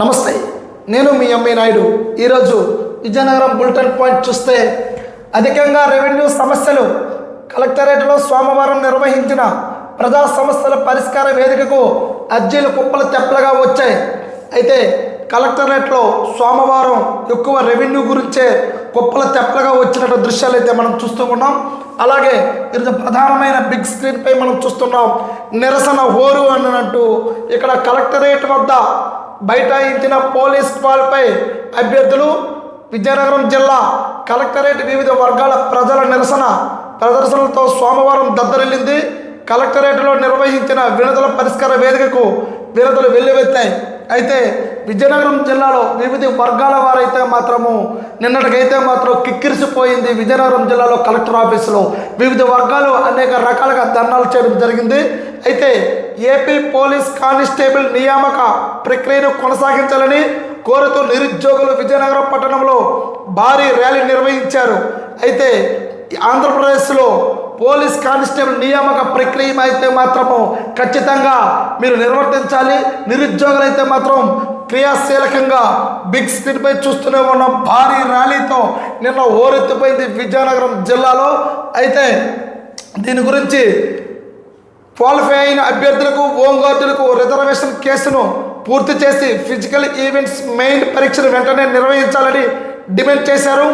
నమస్తే నేను మీ ఎంఏ నాయుడు. ఈరోజు విజయనగరం బులెటిన్ పాయింట్ చూస్తే అధికంగా రెవెన్యూ సమస్యలు కలెక్టరేట్లో సోమవారం నిర్వహించిన ప్రజా సమస్యల పరిష్కార వేదికకు అర్జీలు కుప్పలు తెప్పలుగా వచ్చాయి. అయితే కలెక్టరేట్లో సోమవారం ఎక్కువ రెవెన్యూ గురించే కుప్పల తెప్పలుగా వచ్చినట్టు దృశ్యాలు అయితే మనం చూస్తూ ఉన్నాం. అలాగే ఈరోజు ప్రధానమైన బిగ్ స్క్రీన్పై మనం చూస్తున్నాం నిరసన హోరు అన్నట్టు ఇక్కడ కలెక్టరేట్ వద్ద బైఠాయించిన పోలీస్ వాల్పై అభ్యర్థులు విజయనగరం జిల్లా కలెక్టరేట్ వివిధ వర్గాల ప్రజల నిరసన ప్రదర్శనలతో సోమవారం దద్దరిల్లింది. కలెక్టరేట్లో నిర్వహించిన వినతుల పరిష్కార వేదికకు వినతులు వెల్లువెత్తాయి. అయితే విజయనగరం జిల్లాలో వివిధ వర్గాల వారైతే మాత్రము నిన్నటికైతే మాత్రం కిక్కిరిసిపోయింది విజయనగరం జిల్లాలో కలెక్టర్ ఆఫీసులో. వివిధ వర్గాలు అనేక రకాలుగా ధర్నాలు చేయడం జరిగింది. అయితే ఏపీ పోలీస్ కానిస్టేబుల్ నియామక ప్రక్రియను కొనసాగించాలని కోరుతూ నిరుద్యోగులు విజయనగరం పట్టణంలో భారీ ర్యాలీ నిర్వహించారు. అయితే ఆంధ్రప్రదేశ్లో పోలీస్ కానిస్టేబుల్ నియామక ప్రక్రియ అయితే మాత్రము ఖచ్చితంగా మీరు నిర్వర్తించాలి. నిరుద్యోగులైతే మాత్రం క్రియాశీలకంగా బిగ్ స్క్రీన్పై చూస్తూనే ఉన్నాం. భారీ ర్యాలీతో నిన్న ఓరెత్తిపోయింది విజయనగరం జిల్లాలో. అయితే దీని గురించి క్వాలిఫై అయిన అభ్యర్థులకు హోంగార్డులకు రిజర్వేషన్ కేసును పూర్తి చేసి ఫిజికల్ ఈవెంట్స్ మెయిన్ పరీక్షను వెంటనే నిర్వహించాలని డిమాండ్ చేశారు.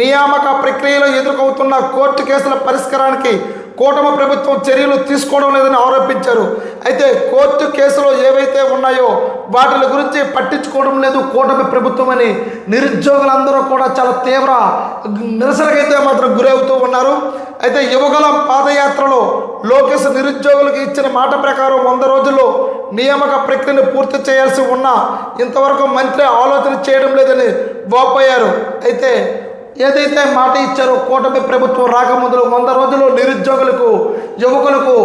నియామక ప్రక్రియలో ఎదుర్కొవుతున్న కోర్టు కేసుల పరిష్కారానికి కూటమి ప్రభుత్వం చర్యలు తీసుకోవడం లేదని ఆరోపించారు. అయితే కోర్టు కేసులో ఏవైతే ఉన్నాయో వాటి గురించి పట్టించుకోవడం లేదు కూటమి ప్రభుత్వం అని నిరుద్యోగులందరూ కూడా చాలా తీవ్ర నిరసనకైతే మాత్రం గురవుతూ ఉన్నారు. అయితే యువగలం పాదయాత్రలో లోకేష్ నిరుద్యోగులకు ఇచ్చిన మాట ప్రకారం వంద రోజుల్లో నియామక ప్రక్రియను పూర్తి చేయాల్సి ఉన్నా ఇంతవరకు మంత్రి ఆలోచన చేయడం లేదని వాపోయారు. అయితే ఏదైతే మాట ఇచ్చారో కూటమి ప్రభుత్వం రాకముందులో వంద రోజులు నిరుద్యోగులకు యువకులకు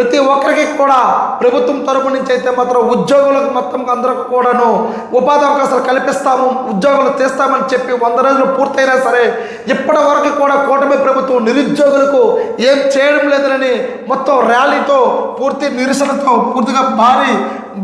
ప్రతి ఒక్కరికి కూడా ప్రభుత్వం తరపు నుంచి అయితే మాత్రం ఉద్యోగులకు మొత్తం అందరికి కూడాను ఉపాధి అవకాశాలు కల్పిస్తాము ఉద్యోగులు తీస్తామని చెప్పి వంద రోజులు పూర్తయినా సరే ఇప్పటి వరకు కూడా కూటమి ప్రభుత్వం నిరుద్యోగులకు ఏం చేయడం లేదని మొత్తం ర్యాలీతో పూర్తి నిరసనతో పూర్తిగా భారీ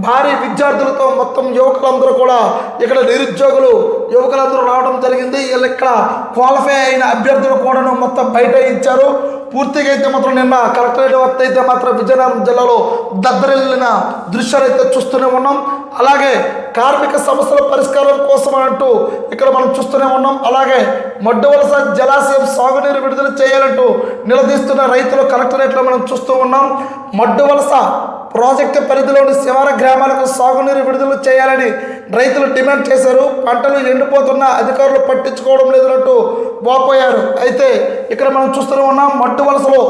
భారీ విద్యార్థులతో మొత్తం యువకులందరూ కూడా ఇక్కడ నిరుద్యోగులు యువకులందరూ రావడం జరిగింది. వీళ్ళు ఇక్కడ క్వాలిఫై అయిన అభ్యర్థులు కూడాను మొత్తం బయట ఇచ్చారు. పూర్తిగా అయితే మాత్రం నిన్న కలెక్టరేట్ వద్ద అయితే మాత్రం విజయనగరం జిల్లాలో దద్దరిల్లిన దృశ్యాలు అయితే చూస్తూనే ఉన్నాం. అలాగే కార్మిక సమస్యల పరిష్కారం కోసం అంటూ ఇక్కడ మనం చూస్తూనే ఉన్నాం. అలాగే మడ్డు వలస జలాశయం సాగునీరు విడుదల చేయాలంటూ నిలదీస్తున్న రైతులు కలెక్టరేట్లో మనం చూస్తూ ఉన్నాం. మడ్డు వలస ప్రాజెక్టు పరిధిలోని శివార గ్రామాలకు సాగునీరు విడుదల చేయాలని రైతులు డిమాండ్ చేశారు. పంటలు ఎండిపోతున్న అధికారులు పట్టించుకోవడం లేదన్నట్టు వాపోయారు. అయితే ఇక్కడ మనం చూస్తూనే ఉన్నాం మట్టు వలసలో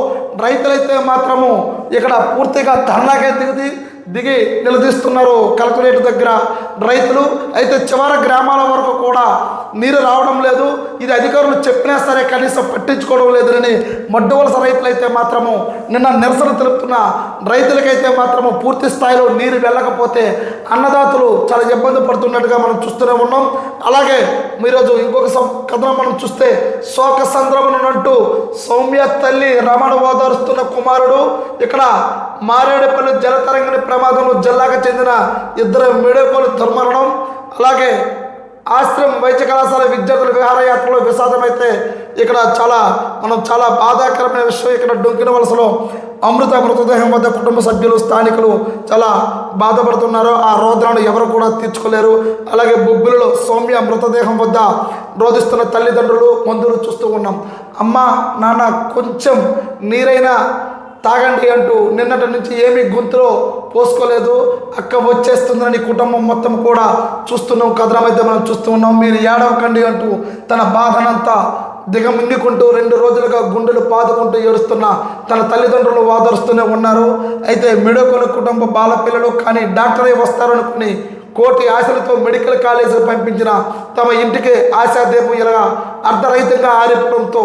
రైతులైతే మాత్రము ఇక్కడ పూర్తిగా ధర్నాకే దిగుతుంది దిగి నిలదీస్తున్నారు. కలెక్టరేట్ దగ్గర రైతులు. అయితే చివర గ్రామాల వరకు కూడా నీరు రావడం లేదు. ఇది అధికారులు చెప్పినా సరే కనీసం పట్టించుకోవడం లేదని మడ్డు వలస రైతులైతే మాత్రము నిన్న నిరసన తెలుపుతున్న రైతులకైతే మాత్రము పూర్తి స్థాయిలో నీరు వెళ్ళకపోతే అన్నదాతలు చాలా ఇబ్బంది పడుతున్నట్టుగా మనం చూస్తూనే ఉన్నాం. అలాగే ఈరోజు ఇంకొక సం- కథనం మనం చూస్తే శోక సంద్రమనంటూ సౌమ్య తల్లి రమణ ఓదారుస్తున్న కుమారుడు. ఇక్కడ మారేడుపల్లి జలతరంగిణి ప్రమాదంలో జిల్లాకు చెందిన ఇద్దరు మేడేపోలు దుర్మరణం అలాగే ఆశ్రమం వైద్య కళాశాల విద్యార్థుల విహారయాత్రలో విషాదమైతే ఇక్కడ చాలా మనం చాలా బాధాకరమైన విషయం ఇక్కడ డొంకిన వలసలో అమృత మృతదేహం వద్ద కుటుంబ సభ్యులు స్థానికులు చాలా బాధపడుతున్నారు. ఆ రోదనను ఎవరు కూడా తీర్చుకోలేరు. అలాగే బొబ్బిలిలో సౌమ్య మృతదేహం వద్ద రోధిస్తున్న తల్లిదండ్రులు మందులు చూస్తూ ఉన్నాం. అమ్మ నాన్న కొంచెం నీరైనా తాగండి అంటూ నిన్నటి నుంచి ఏమీ గొంతులో పోసుకోలేదు. అక్క వచ్చేస్తుందని కుటుంబం మొత్తం కూడా చూస్తున్నాం కథనం అయితే మనం చూస్తూ ఉన్నాం మీరు ఏడవకండి అంటూ తన బాధనంతా దిగమిన్నుకుంటూ రెండు రోజులుగా గుండెలు పాదుకుంటూ ఏడుస్తున్న తన తల్లిదండ్రులు వాదరుస్తూనే ఉన్నారు. అయితే మిడోకొల కుటుంబ బాలపిల్లలు కానీ డాక్టరే వస్తారనుకుని కోటి ఆశలతో మెడికల్ కాలేజీ పంపించిన తమ ఇంటికి ఆశాదీపం ఇలా అర్ధరహితంగా ఆరిపోవడంతో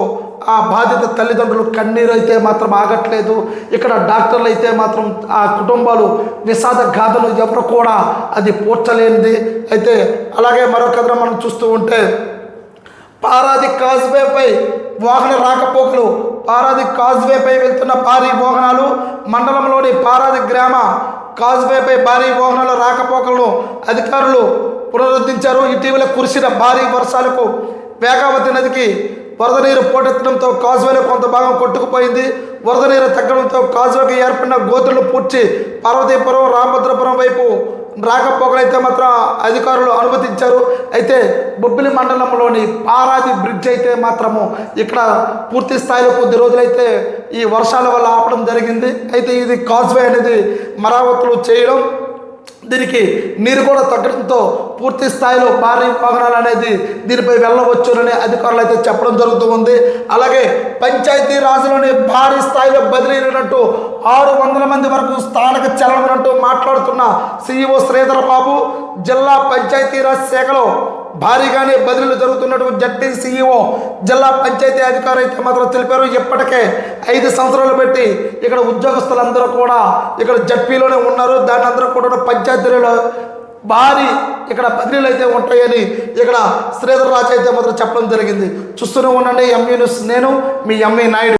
ఆ బాధిత తల్లిదండ్రులు కన్నీరు అయితే మాత్రం ఆగట్లేదు. ఇక్కడ డాక్టర్లు అయితే మాత్రం ఆ కుటుంబాలు విషాద గాథలు ఎవరు కూడా అది పూడ్చలేనిది అయితే అలాగే మరొక మనం చూస్తూ ఉంటే పారాది కాజ్వేపై వాహన రాకపోకలు పారాది కాజ్వేపై వెళ్తున్న భారీ వాహనాలు మండలంలోని పారాది గ్రామ కాజ్వేపై భారీ వాహనాల రాకపోకలను అధికారులు పునరుద్ధరించారు. ఇటీవల కురిసిన భారీ వర్షాలకు వేగావతి నదికి వరద నీరు పోటెత్తడంతో కాజువేలో కొంత భాగం కొట్టుకుపోయింది. వరద నీరు తగ్గడంతో కాజువకి ఏర్పడిన గోతులు పూడ్చి పార్వతీపురం రామభద్రపురం వైపు రాకపోకలైతే మాత్రం అధికారులు అనుమతించారు. అయితే బొబ్బిలి మండలంలోని పారాది బ్రిడ్జ్ అయితే మాత్రము ఇక్కడ పూర్తి స్థాయిలో కొద్ది రోజులైతే ఈ వర్షాల వల్ల ఆపడం జరిగింది. అయితే ఇది కాజ్వే అనేది మరామతులు చేయడం దీనికి నీరు కూడా తగ్గడంతో పూర్తి స్థాయిలో భారీ వాహనాలు అనేది దీనిపై వెళ్ళవచ్చునని అధికారులు అయితే చెప్పడం జరుగుతూ ఉంది. అలాగే పంచాయతీ రాజులోని భారీ స్థాయిలో బదిలీనట్టు ఆరు వందల మంది వరకు స్థానిక చలనమంటూ మాట్లాడుతున్న సీఈఓ శ్రీధర బాబు జిల్లా పంచాయతీరాజ్ శాఖలో భారీగానే బదిలీలు జరుగుతున్నట్టు జడ్పీ సీఈఓ జిల్లా పంచాయతీ అధికారి అయితే మాత్రం తెలిపారు. ఇప్పటికే ఐదు సంవత్సరాలు పెట్టి ఇక్కడ ఉద్యోగస్తులందరూ కూడా ఇక్కడ జడ్పీలోనే ఉన్నారు. దాని అందరూ కూడా పంచాయతీలో భారీ ఇక్కడ బదిలీలు అయితే ఉంటాయని ఇక్కడ శ్రీధర్ రాజు అయితే మాత్రం చెప్పడం జరిగింది. చూస్తూనే ఉండండి. ఎంఈ న్యూస్ నేను మీ ఎంఈ నాయుడు.